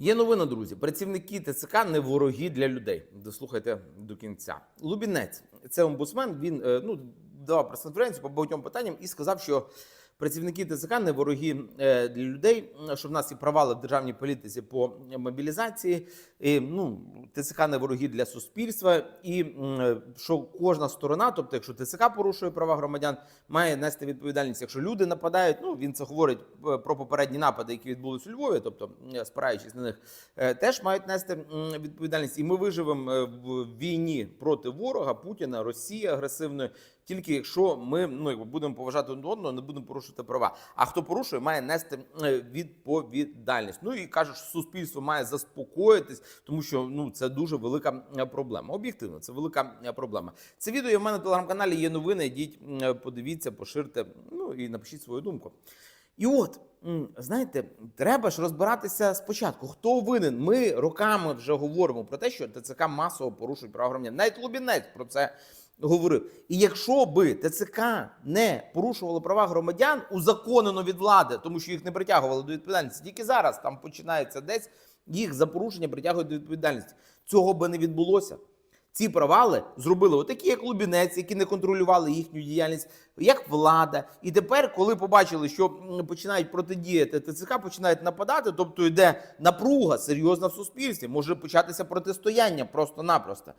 Є новина, друзі. Працівники ТЦК не вороги для людей. Дослухайте до кінця. Лубінець, це омбудсмен. Він е, ну давав прес-конференцію по багатьом питанням і сказав, що працівники ТЦК не вороги е, для людей, що в нас є провали в державній політиці по мобілізації. І, ну, ТЦК не вороги для суспільства, і що кожна сторона, тобто, якщо ТЦК порушує права громадян, має нести відповідальність. Якщо люди нападають, ну він це говорить е, про попередні напади, які відбулись у Львові, тобто е, спираючись на них, е, теж мають нести відповідальність. І ми виживемо е, в війні проти ворога Путіна, Росії агресивної. Тільки якщо ми ну будемо поважати одного, не будемо порушувати права. А хто порушує, має нести е, відповідальність. Ну і каже, що суспільство має заспокоїтись, тому що ну це дуже велика проблема. Об'єктивно, це велика проблема. Це відео є в мене на телеграм-каналі. Є новини. Йдіть, е, подивіться, поширте. Ну і напишіть свою думку. І от знаєте, треба ж розбиратися спочатку. Хто винен? Ми роками вже говоримо про те, що ТЦК масово порушують права громадян. Навіть Лубінець про це говорив. І якщо би ТЦК не порушувало права громадян, узаконено від влади, тому що їх не притягували до відповідальності, тільки зараз там починається десь їх за порушення притягують до відповідальності. Цього би не відбулося. Ці провали зробили отакі, як Лубінець, які не контролювали їхню діяльність, як влада. І тепер, коли побачили, що починають протидіяти ТЦК, починають нападати, тобто йде напруга серйозна в суспільстві, може початися протистояння просто-напросто.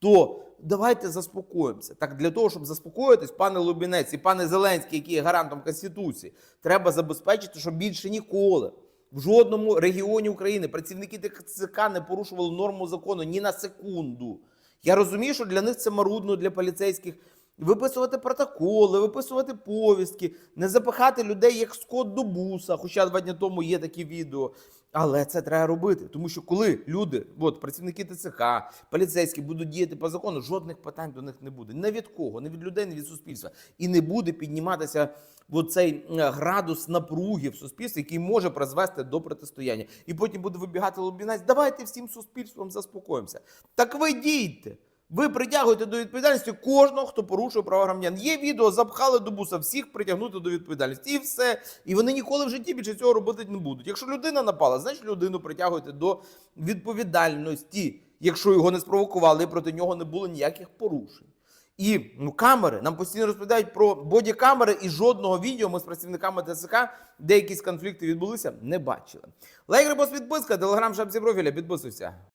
То давайте заспокоїмося. Так для того, щоб заспокоїтись, пане Лубінець і пане Зеленський, який є гарантом Конституції, треба забезпечити, щоб більше ніколи. В жодному регіоні України працівники ТЦК не порушували норму закону ні на секунду. Я розумію, що для них це марудно для поліцейських виписувати протоколи, виписувати повістки, не запихати людей як скот до буса. Хоча два дні тому є такі відео. Але це треба робити, тому що коли люди, от працівники ТЦК, поліцейські будуть діяти по закону, жодних питань до них не буде. Не від кого, не від людей, не від суспільства. І не буде підніматися цей градус напруги в суспільстві, який може призвести до протистояння. І потім буде вибігати лобінець. Давайте всім суспільством заспокоїмося. Так ви дійте. Ви притягуєте до відповідальності кожного, хто порушує права громадян. Є відео, запхали до буса, всіх притягнути до відповідальності. І все. І вони ніколи в житті більше цього робити не будуть. Якщо людина напала, значить людину притягуєте до відповідальності, якщо його не спровокували, і проти нього не було ніяких порушень. І ну, камери нам постійно розповідають про бодікамери, і жодного відео ми з працівниками ТСК, де якісь конфлікти відбулися, не бачили. Лайк, репост, підписка, телеграм Шапсі Профіля, підписуйся.